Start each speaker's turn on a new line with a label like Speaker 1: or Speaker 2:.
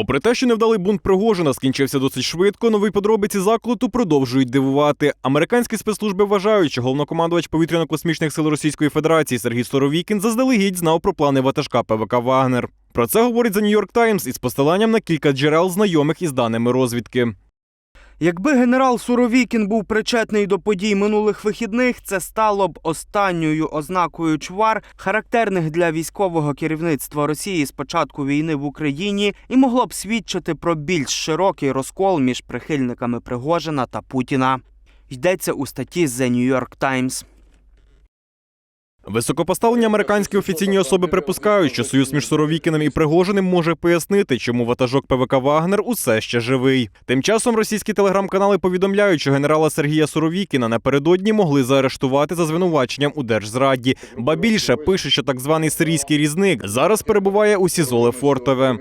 Speaker 1: Попри те, що невдалий бунт Пригожина скінчився досить швидко, нові подробиці заколоту продовжують дивувати. Американські спецслужби вважають, що головнокомандувач повітряно-космічних сил Російської Федерації Сергій Соровікін заздалегідь знав про плани ватажка ПВК Вагнер. Про це говорить The New York Times із посиланням на кілька джерел, знайомих із даними розвідки.
Speaker 2: Якби генерал Суровікін був причетний до подій минулих вихідних, це стало б останньою ознакою чвар, характерних для військового керівництва Росії з початку війни в Україні, і могло б свідчити про більш широкий розкол між прихильниками Пригожина та Путіна. Йдеться у статті The New York Times.
Speaker 1: Високопоставлені американські офіційні особи припускають, що союз між Суровікіним і Пригожиним може пояснити, чому ватажок ПВК Вагнер усе ще живий. Тим часом російські телеграм-канали повідомляють, що генерала Сергія Суровікіна напередодні могли заарештувати за звинуваченням у держзраді. Ба більше пише, що так званий сирійський різник зараз перебуває у СІЗО Лефортове.